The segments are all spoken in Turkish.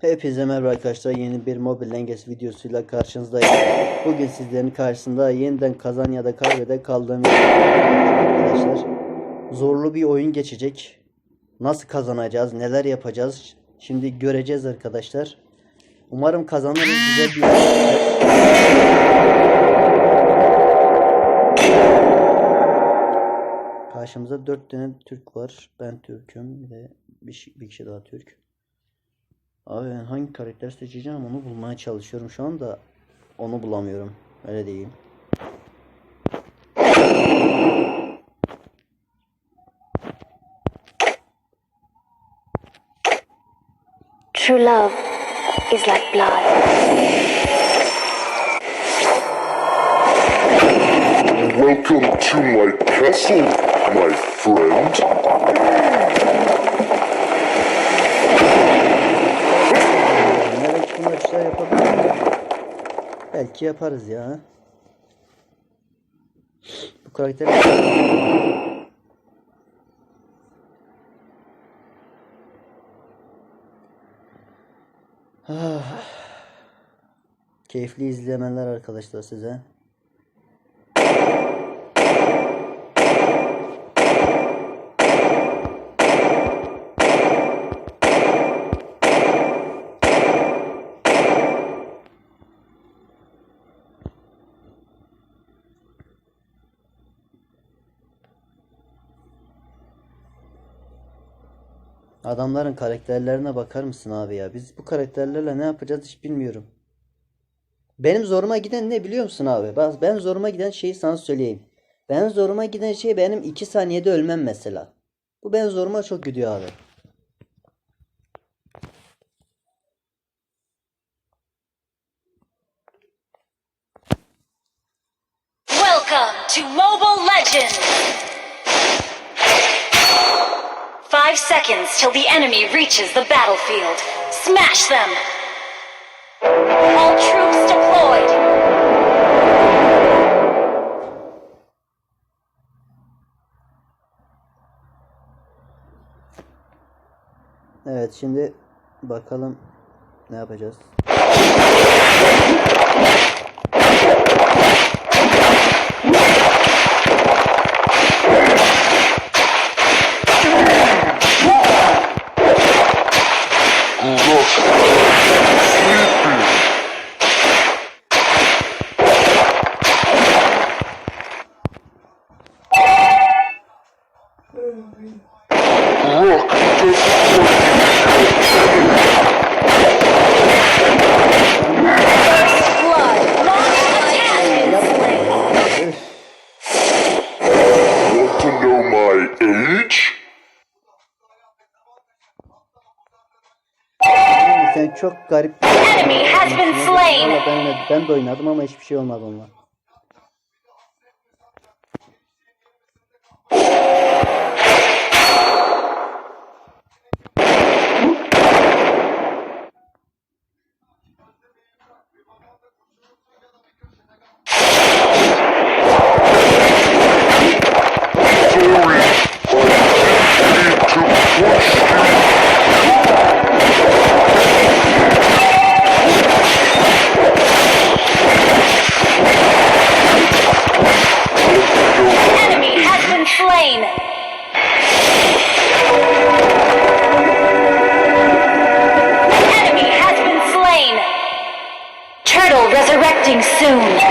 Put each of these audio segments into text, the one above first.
Hepinize merhaba arkadaşlar. Yeni bir Mobile Legends videosuyla karşınızdayım. Bugün sizlerin karşısında yeniden kazan ya da kaybede kaldığım arkadaşlar. Zorlu bir oyun geçecek. Nasıl kazanacağız, neler yapacağız? Şimdi göreceğiz arkadaşlar. Umarım kazanırız güzel bir. Karşımızda 4 tane Türk var. Ben Türk'üm. Bir de bir, şi- bir kişi daha Türk. Abi ben hangi karakter seçeceğim onu bulmaya çalışıyorum şu anda. Onu bulamıyorum. Öyle diyeyim. True love is like blood. Welcome to my castle, my friend. Ne belki buna bir şeyler yapabiliriz. Belki yaparız ya. Bu karakter Ah. Keyifli izlemeler arkadaşlar size. Adamların karakterlerine bakar mısın abi ya? Biz bu karakterlerle ne yapacağız hiç bilmiyorum. Benim zoruma giden ne biliyor musun abi? Bak ben zoruma giden şeyi sana söyleyeyim. Ben zoruma giden şey benim 2 saniyede ölmem mesela. Bu ben zoruma çok gidiyor abi. Welcome to Mobile Legends! Five seconds till the enemy reaches the battlefield. Smash them! All troops deployed! Evet şimdi bakalım ne yapacağız. Sen çok garip. Enemy has been slain! Valla Ben, ben de oynadım ama hiçbir şey olmadı onunla. Boom!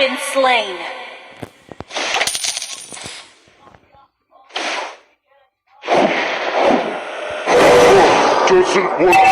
Been slain! Doesn't want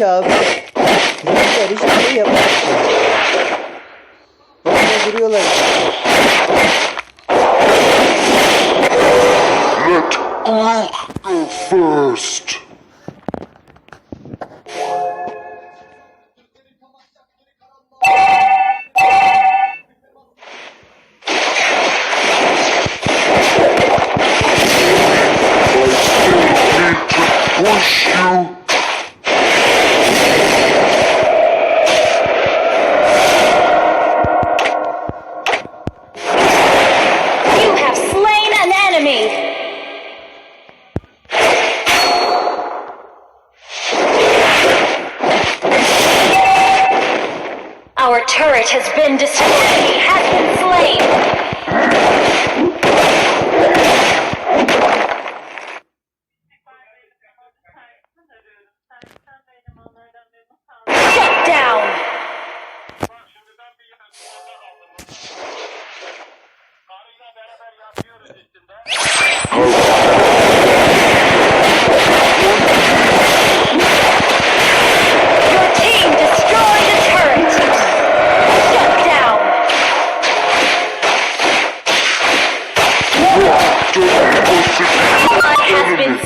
kağıdı karıştırı yapmışlar. Böyle duruyorlar. Let Ulk go first. push you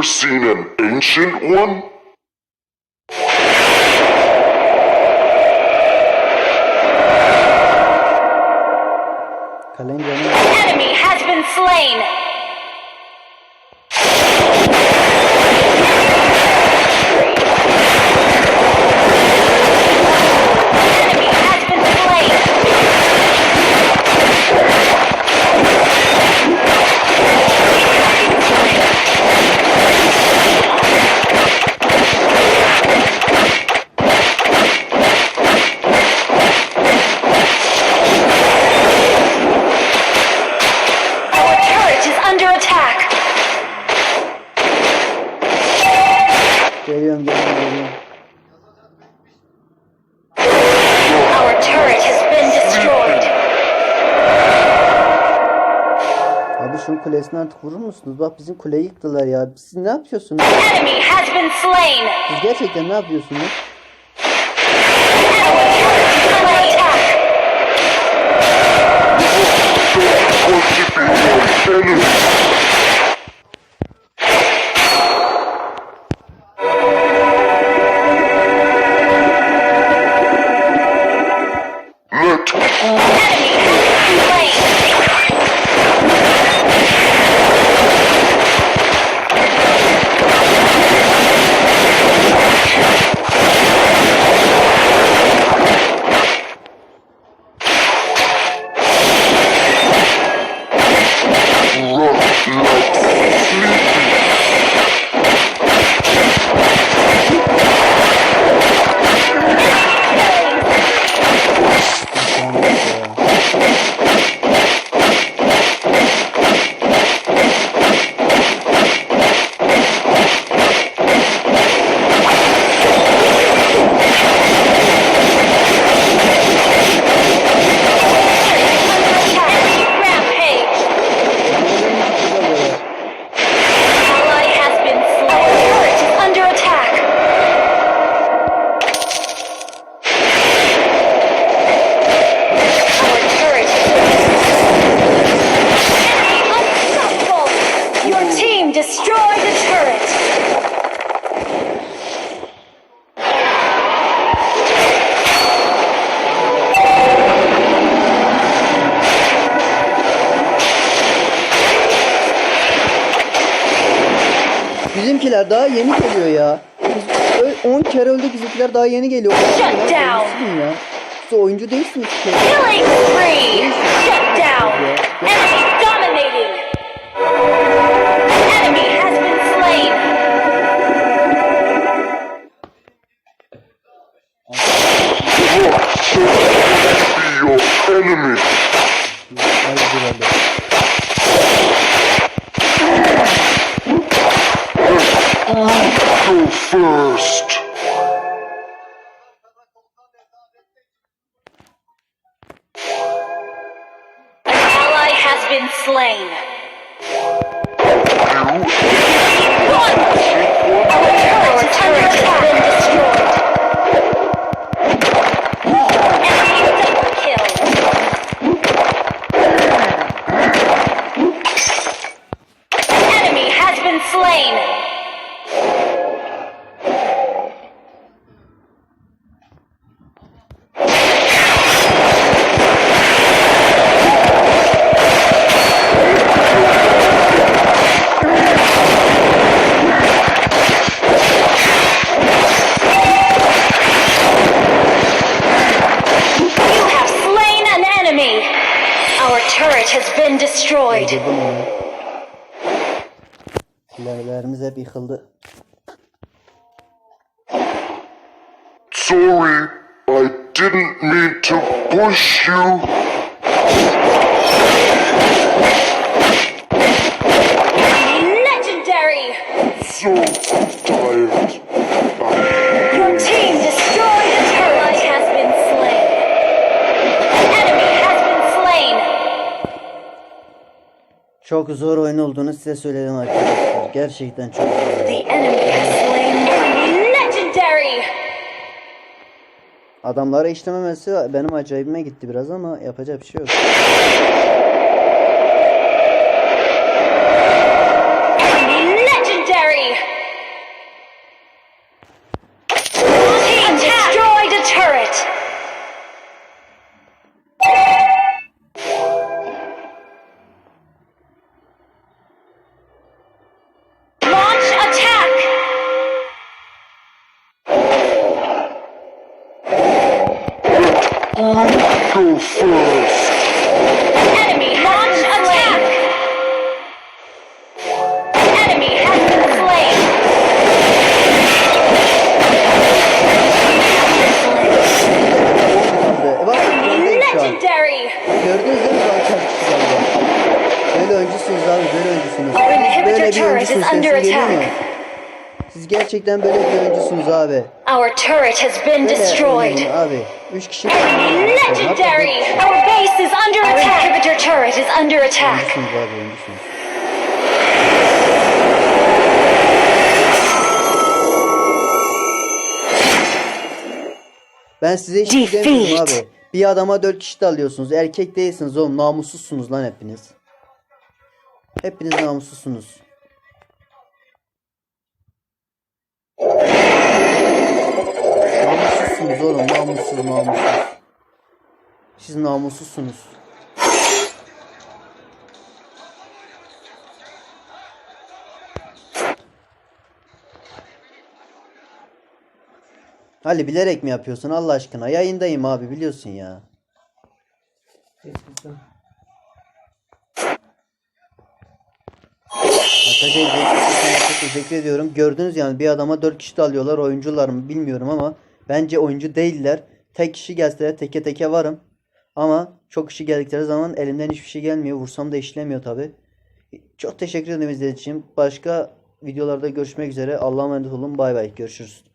ever seen an ancient one? The enemy has been slain! Bunun kulesini artık vurur musunuz? Bak bizim kuleyi yıktılar ya. Siz ne yapıyorsunuz? Siz gerçekten ne yapıyorsunuz? Bizimkiler daha yeni geliyor ya. Biz ö- 10 kere öldük bizimkiler daha yeni geliyor. Shut Ya, down. ya. Siz oyuncu değilsiniz ki. Killing spree! Shut down! Enemy dominating! Enemy has been slain! Your enemy. Turret has been destroyed. Öldürdüm onu. Silahlarımız hep yıkıldı. Sorry, I didn't mean to push you. Legendary! So tired. Çok zor oyun olduğunu size söyledim arkadaşlar. Gerçekten çok zor. Adamlara işlememesi benim acayibime gitti biraz ama yapacak bir şey yok. Gördünüz değil mi zaten galiba? Böyle oyuncusunuz abi böyle inhibitor böyle bir under Sesim geliyor mu? Siz gerçekten böyle bir oyuncusunuz abi. Our turret has been destroyed. abi. Üç kişi legendary. Our base is under attack. İnhibitor turret is under attack. Oyuncusunuz abi oyuncusunuz. Ben size hiç şey demiyorum Defeat. abi. Bir adama dört kişi de alıyorsunuz. Erkek değilsiniz oğlum. Namussuzsunuz lan hepiniz. Hepiniz namussuzsunuz. Namussuzsunuz oğlum. Namussuz namussuz. Siz namussuzsunuz. Ali bilerek mi yapıyorsun Allah aşkına? Yayındayım abi biliyorsun ya. Teşekkür ediyorum. Gördünüz yani bir adama 4 kişi de alıyorlar. Oyuncular mı bilmiyorum ama bence oyuncu değiller. Tek kişi gelseler teke teke varım. Ama çok kişi geldikleri zaman elimden hiçbir şey gelmiyor. Vursam da işlemiyor tabi. Çok teşekkür ederim izlediğiniz için. Başka videolarda görüşmek üzere. Allah'a emanet olun. Bay bay. Görüşürüz.